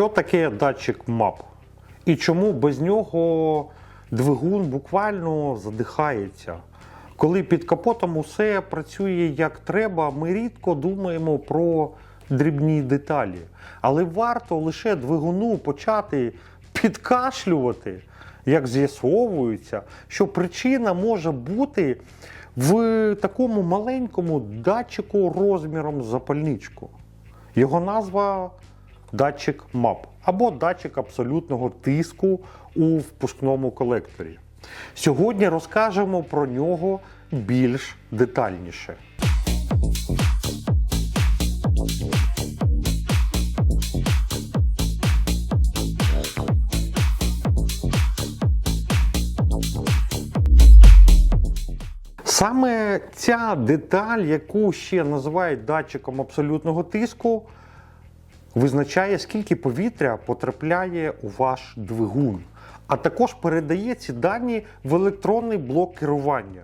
Що таке датчик МАП? І чому без нього двигун буквально задихається? Коли під капотом усе працює як треба, ми рідко думаємо про дрібні деталі. Але варто лише двигуну почати підкашлювати, як з'ясовується, що причина може бути в такому маленькому датчику розміром запальничку. Його назва датчик МАП або датчик абсолютного тиску у впускному колекторі. Сьогодні розкажемо про нього більш детальніше. Саме ця деталь, яку ще називають датчиком абсолютного тиску, визначає, скільки повітря потрапляє у ваш двигун, а також передає ці дані в електронний блок керування.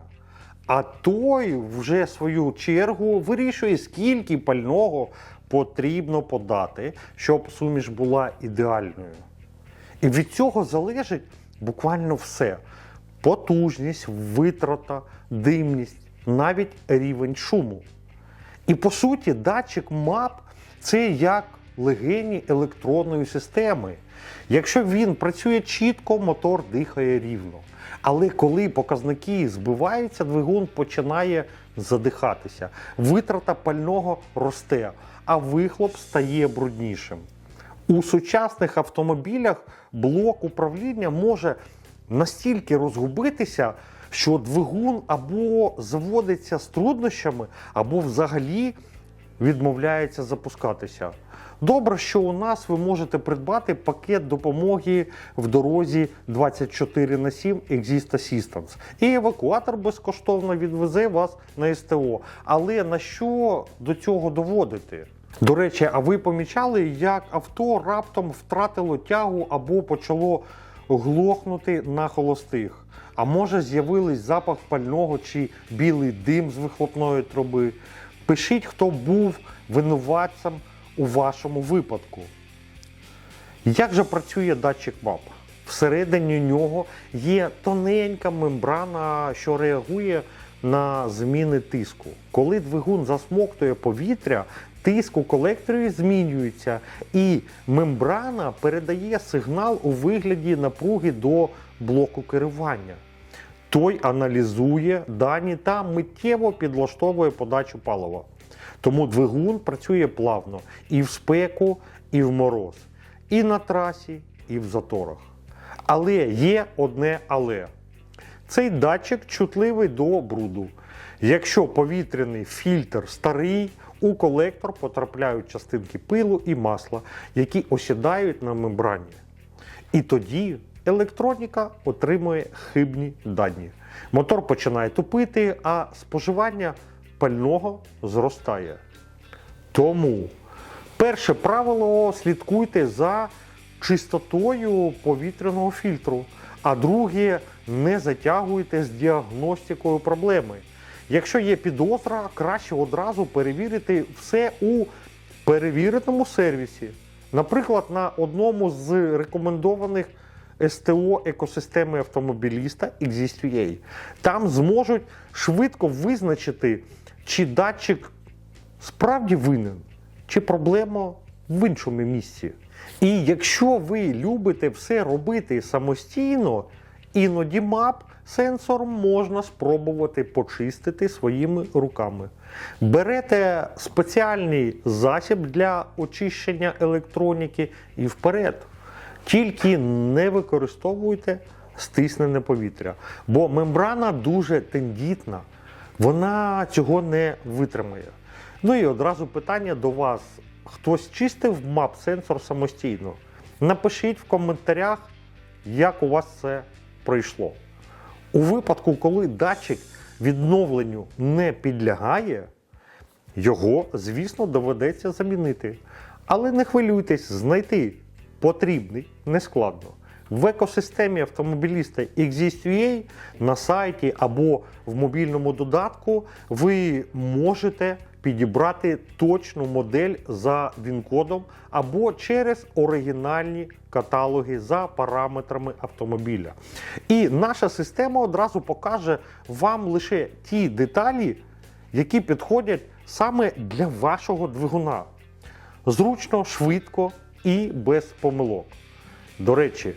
А той вже свою чергу вирішує, скільки пального потрібно подати, щоб суміш була ідеальною. І від цього залежить буквально все: потужність, витрата, димність, навіть рівень шуму. І по суті, датчик МАП це як легені електронної системи. Якщо він працює чітко, мотор дихає рівно. Але коли показники збиваються, двигун починає задихатися. Витрата пального росте, а вихлоп стає бруднішим. У сучасних автомобілях блок управління може настільки розгубитися, що двигун або заводиться з труднощами, або взагалі відмовляється запускатися. Добре, що у нас ви можете придбати пакет допомоги в дорозі 24 на 7 Exist Assistance. І евакуатор безкоштовно відвезе вас на СТО. Але на що до цього доводити? До речі, а ви помічали, як авто раптом втратило тягу або почало глохнути на холостих? А може з'явились запах пального чи білий дим з вихлопної труби? Пишіть, хто був винуватцем у вашому випадку. Як же працює датчик МАП? Всередині нього є тоненька мембрана, що реагує на зміни тиску. Коли двигун засмоктує повітря, тиск у колекторі змінюється, і мембрана передає сигнал у вигляді напруги до блоку керування. Той аналізує дані та миттєво підлаштовує подачу палива. Тому двигун працює плавно і в спеку, і в мороз, і на трасі, і в заторах. Але є одне але. Цей датчик чутливий до бруду. Якщо повітряний фільтр старий, у колектор потрапляють частинки пилу і масла, які осідають на мембрані. І тоді електроніка отримує хибні дані. Мотор починає тупити, а споживання пального зростає. Тому перше правило слідкуйте за чистотою повітряного фільтру. А друге, не затягуйте з діагностикою проблеми. Якщо є підозра, краще одразу перевірити все у перевіреному сервісі. Наприклад, на одному з рекомендованих СТО екосистеми автомобіліста Exist.ua. Там зможуть швидко визначити, чи датчик справді винен, чи проблема в іншому місці. І якщо ви любите все робити самостійно, іноді мап сенсором можна спробувати почистити своїми руками. Берете спеціальний засіб для очищення електроніки і вперед. Тільки не використовуйте стиснене повітря, бо мембрана дуже тендітна, вона цього не витримає. Ну і одразу питання до вас: хтось чистив мап-сенсор самостійно? Напишіть в коментарях, як у вас це пройшло. У випадку, коли датчик відновленню не підлягає, його, звісно, доведеться замінити. Але не хвилюйтесь, знайти потрібний нескладно. В екосистемі автомобіліста Exist.ua на сайті або в мобільному додатку ви можете підібрати точну модель за він-кодом або через оригінальні каталоги за параметрами автомобіля. І наша система одразу покаже вам лише ті деталі, які підходять саме для вашого двигуна. Зручно, швидко і без помилок. До речі,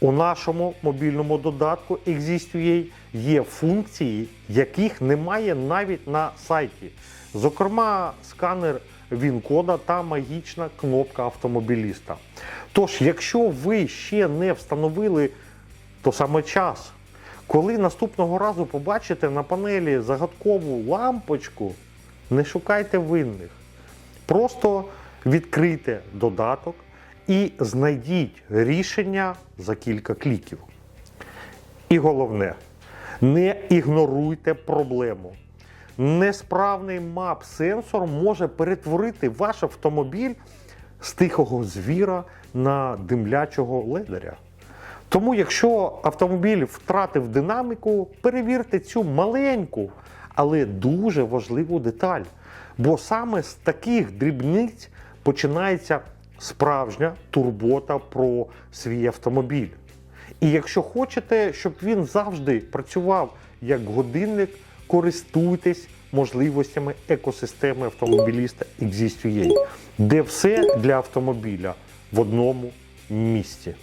у нашому мобільному додатку Exist.ua є функції, яких немає навіть на сайті. Зокрема, сканер він-кода та магічна кнопка автомобіліста. Тож, якщо ви ще не встановили, то саме час. Коли наступного разу побачите на панелі загадкову лампочку, не шукайте винних. Просто відкрийте додаток і знайдіть рішення за кілька кліків. І головне, не ігноруйте проблему. Несправний мап-сенсор може перетворити ваш автомобіль з тихого звіра на димлячого ледаря. Тому, якщо автомобіль втратив динаміку, перевірте цю маленьку, але дуже важливу деталь. Бо саме з таких дрібниць починається справжня турбота про свій автомобіль. І якщо хочете, щоб він завжди працював як годинник, користуйтесь можливостями екосистеми автомобіліста Exist.ua, де все для автомобіля в одному місці.